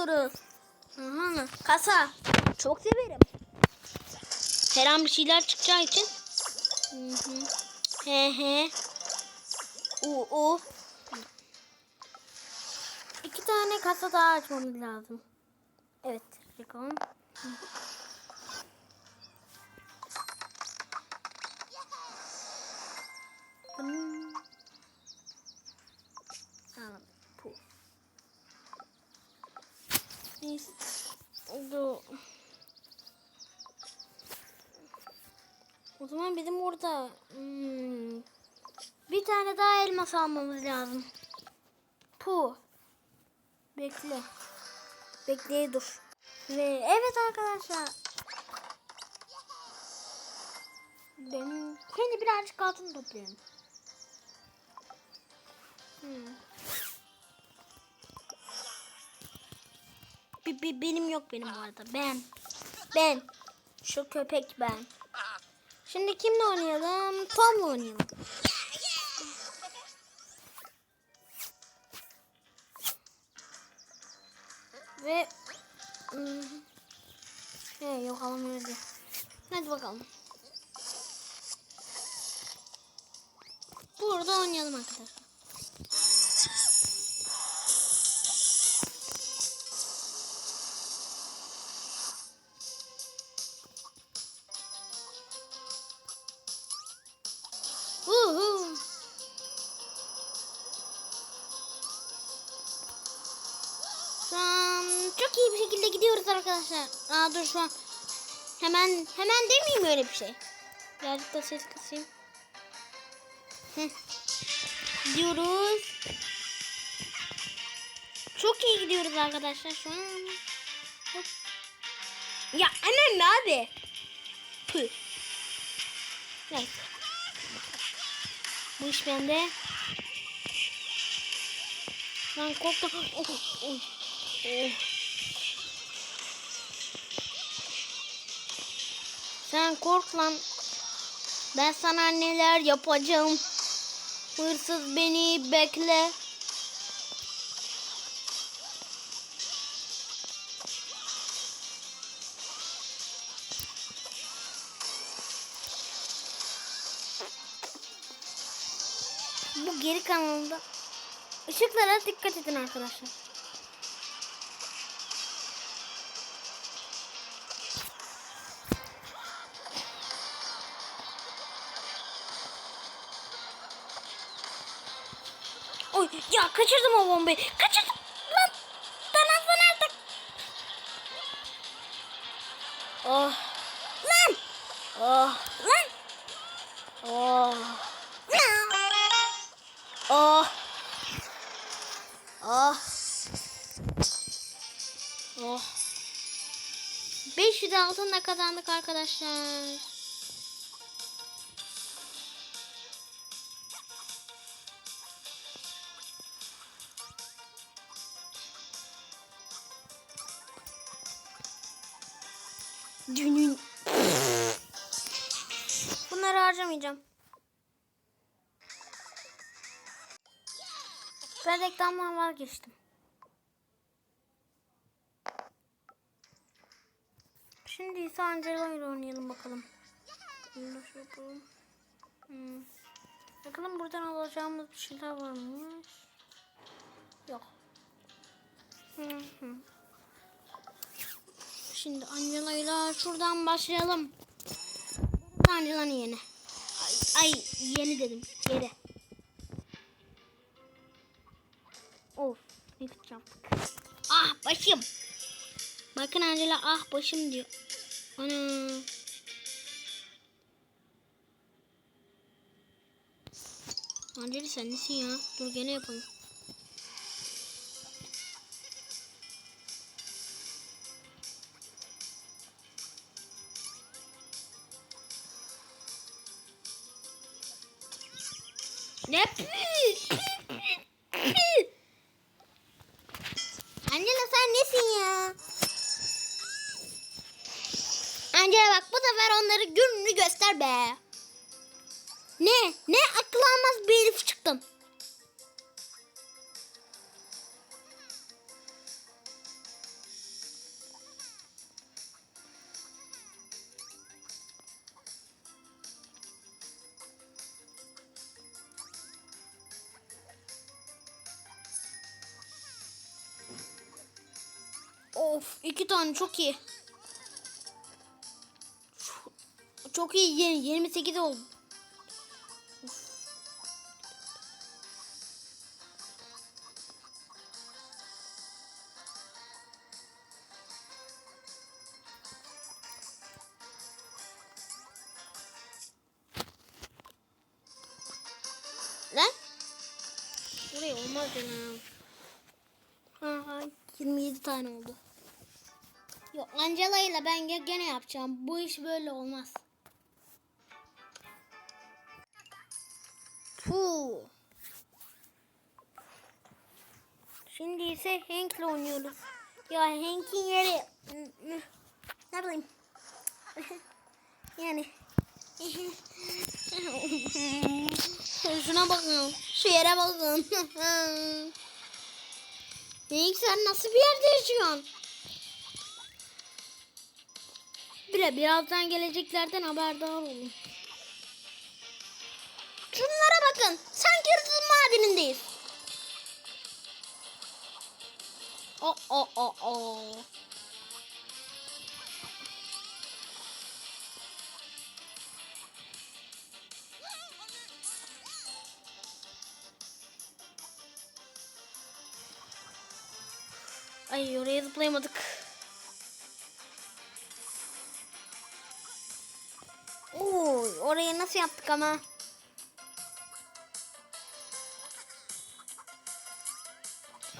oynuyoruz. Aha, kasa. Çok severim. Her an bir şeyler çıkacağı için. Hı hı. He he. U u. İki tane kasa daha açmamız lazım. Evet. Bakalım. Hmm. Tamam. Bu. Neyse. O zaman bizim orada hmm, bir tane daha elmas almamız lazım. Pu. Bekle. Bekleye dur. Ve evet arkadaşlar. Ben kendi birazcık altın toplayayım. Hmm. Bi- bi- benim yok benim bu arada. Ben. Ben. Şu köpek ben. Şimdi kimle oynayalım? Tom'la oynayalım. Ve hmm, he, yok alamıyoruz. Hadi bakalım. Burada oynayalım arkadaşlar. Arkadaşlar. Aa dur şu an. Hemen hemen demeyeyim öyle bir şey. Birazcık da ses kısayım. Heh. Gidiyoruz. Çok iyi gidiyoruz arkadaşlar şu an. Hop. Ya annem ne abi? Pı. Neyse. Bu iş bende. Lan korktum. Oh, oh, oh. Sen kork lan. Ben sana neler yapacağım. Hırsız beni bekle. Bu geri kanalında ışıklara dikkat edin arkadaşlar. Kaçırdım o bombayı. Kaçırdım. Lan tanazla nerede? Oh. Lan. Oh. Lan. Oh. Oh. Oh. Oh. 500 altınla kazandık arkadaşlar. Dünün. Bunları harcamayacağım. Ben reklamdan vazgeçtim. Şimdi ise Angela ile oynayalım bakalım. Hmm. Bakalım buradan alacağımız bir şeyler var mı? Yok. Hı hı. Şimdi Angela ile şuradan başlayalım. Angela'nın yeni. Ay, ay yeni dedim. Yere. Of. Ne kötü. Ah başım. Bakın Angela ah başım diyor. Ana. Angela sen nesin ya? Dur gene yapalım. Ne? Angela sen nesin ya? Angela bak bu sefer onları gününü göster be. Ne? Ne akıl almaz bir herif Of iki tane çok iyi. Çok iyi yeni 28 oldu. Lan? Buraya olmaz canım. Ha, 27 tane oldu. Yok Angela ile ben ge- gene yapacağım. Bu iş böyle olmaz. Puh. Şimdi ise Hank'le oynuyoruz. Ya Hank'in yeri ne bileyim. yani Şuna bakın. Şu yere bakın. Hank sen nasıl bir yerde yaşıyorsun? Bire birazdan geleceklerden haberdar olun. Şunlara bakın. Sanki hırsız madenindeyiz. O o o o. Ay oraya zıplayamadık. Nasıl yaptık ama?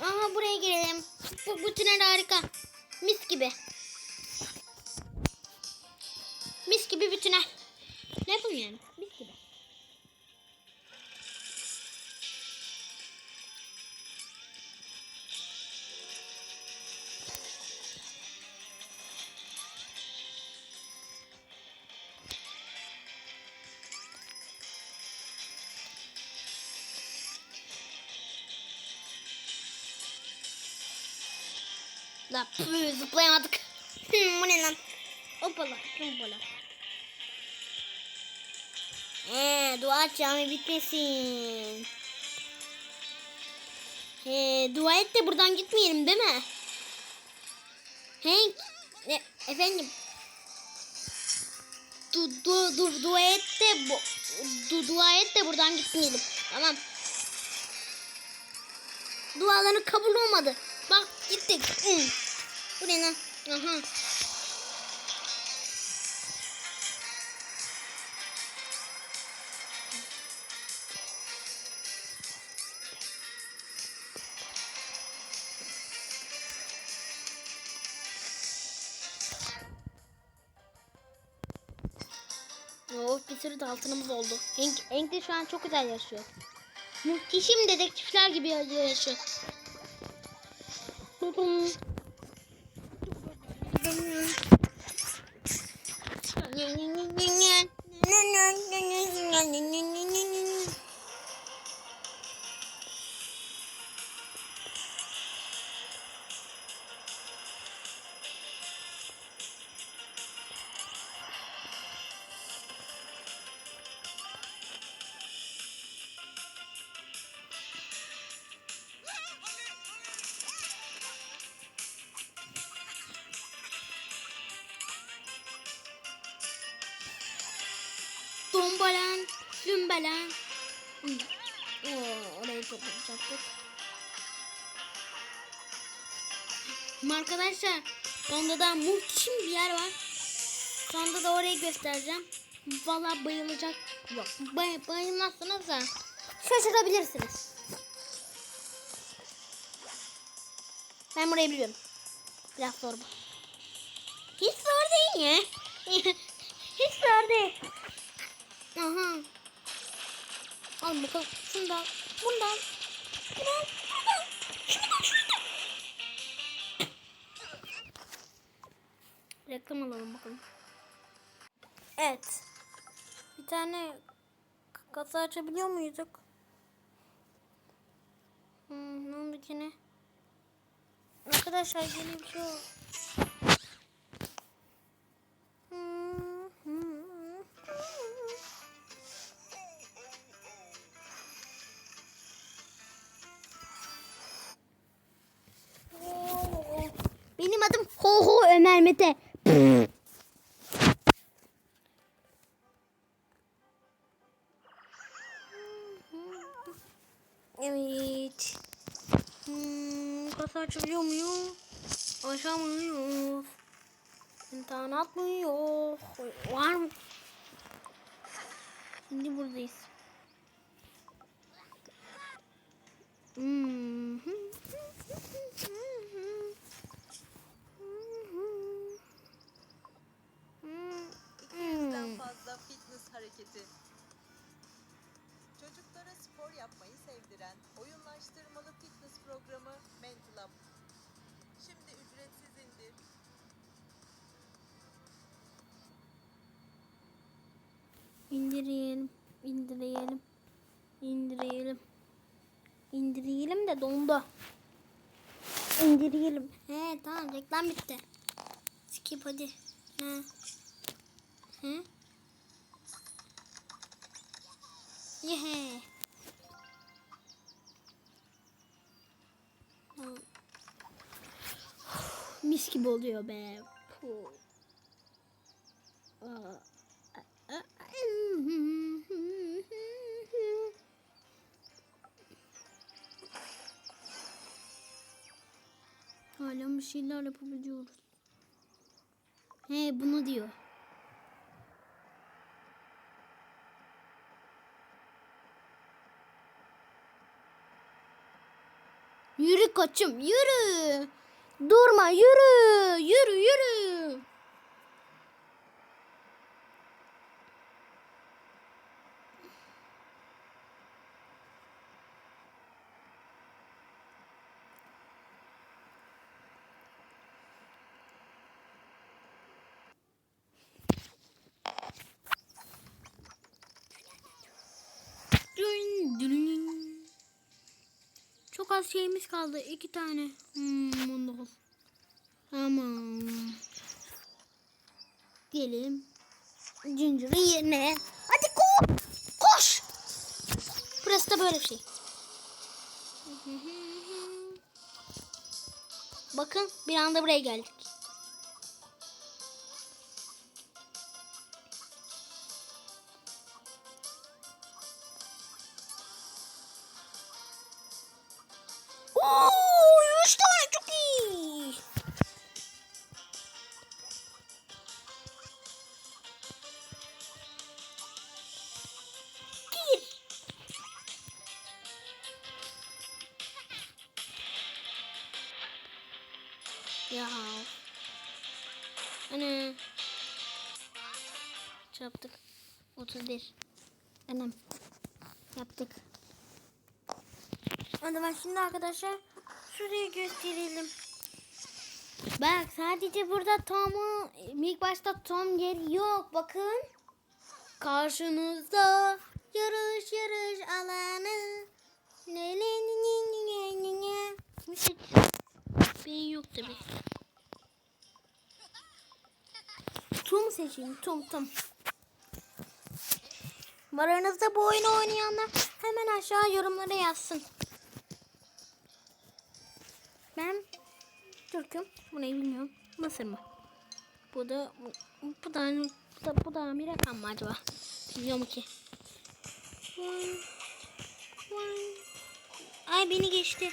Aha buraya girelim. Bu, bu tünel harika. Mis gibi. Mis gibi bir tünel. Ne yapayım yani? La püh, zıplayamadık. Hmm, bu ne lan? Hoppala, hoppala. Ee, dua edeceğim bitmesin. Ee, dua et de buradan gitmeyelim değil mi? Hank, e, efendim. Du, du, du, dua et de bu, du, dua et de buradan gitmeyelim. Tamam. Duaların kabul olmadı. Bak gittik. Hı. Bu ne lan? Aha. Oh bir sürü de altınımız oldu. Hank, Hank de şu an çok güzel yaşıyor. Muhteşem dedektifler gibi yaşıyor. Hmm. Oo, orayı çok yapacaktık. Arkadaşlar sonunda da muhteşem bir yer var. Sonunda da orayı göstereceğim. Valla bayılacak. Yok bay, bayılmazsınız da şaşırabilirsiniz. Ben burayı biliyorum. Biraz zor bu. Hiç zor değil ya. Hiç zor değil. Aha. Al bakalım. Şundan. Bundan. Bundan. Bundan. Şundan. Şundan. Reklam alalım bakalım. Evet. Bir tane kasa açabiliyor muyduk? Hmm, ne oldu yine? Arkadaşlar yeni bir şey oldu. Mete. Evet. Hmm, kasa açabiliyor muyum? Açamıyoruz. İnternet mi yok? Var mı? Şimdi buradayız. Hmm. İkinizden fazla fitness hareketi. Çocuklara spor yapmayı sevdiren oyunlaştırmalı fitness programı Mental Up. Şimdi ücretsiz indir. İndirelim. indirelim, indirelim, indirelim de dondu. İndirelim. He tamam reklam bitti. Skip hadi. He. He. Yehe. Mis gibi oluyor be. Puh. Hala bir şeyler yapabiliyoruz. He bunu diyor. Yürü koçum yürü. Durma yürü. Yürü yürü. Az şeyimiz kaldı. iki tane. Hmm, onda ol. Tamam. Gelin. Ginger yerine. Hadi ko koş. Burası da böyle bir şey. Bakın bir anda buraya geldik. Oo, O zaman şimdi arkadaşlar şurayı gösterelim. Bak sadece burada Tom'u ilk başta Tom yeri yok bakın. Karşınızda yarış yarış alanı. Ne ne ne ne ne ne ne. Yok tabi. Tom seçin. Tom Tom. Var aranızda bu oyunu oynayanlar hemen aşağı yorumlara yazsın. Ben Türk'üm. Bu ne bilmiyorum. Mısır mı? Bu da bu, bu da bu da bu da bir rakam mı acaba? Bilmiyorum ki. Ay beni geçti.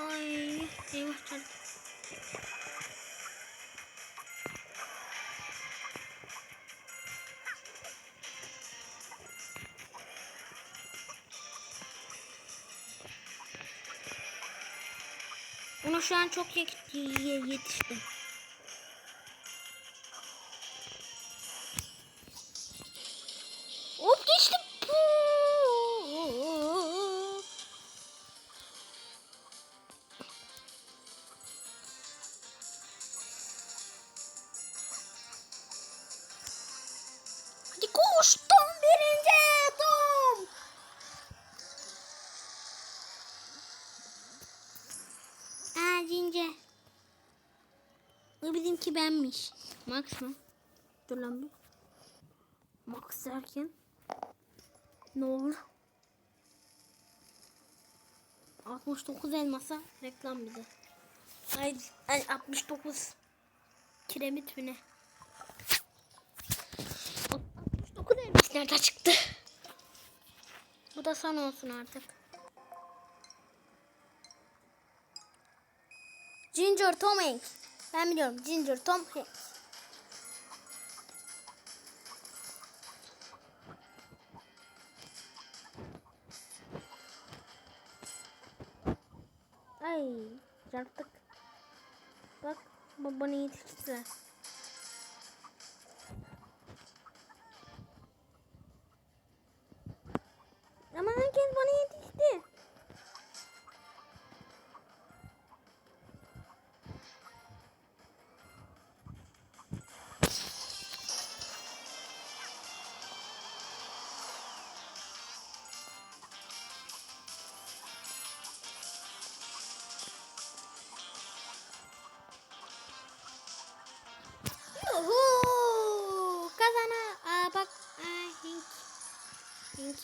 Ay eyvah çarptı. Ona şu an çok ye- ye- yetiştim. Bu bizimki benmiş. Max mı? Dur lan bir. Max derken. Ne olur? 69 elmasa reklam bir de. Ay, ay 69 kiremit mi ne? 69 elmas nerede çıktı? Bu da son olsun artık. Ginger Tom Hanks. Ben biliyorum. Ginger Tom Hanks. Ay çarptık. Bak babanı yetiştiler.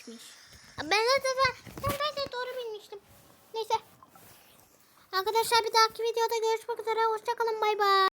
Pinkmiş. Ben de ben, ben de doğru bilmiştim. Neyse. Arkadaşlar bir dahaki videoda görüşmek üzere. Hoşçakalın. Bay bay.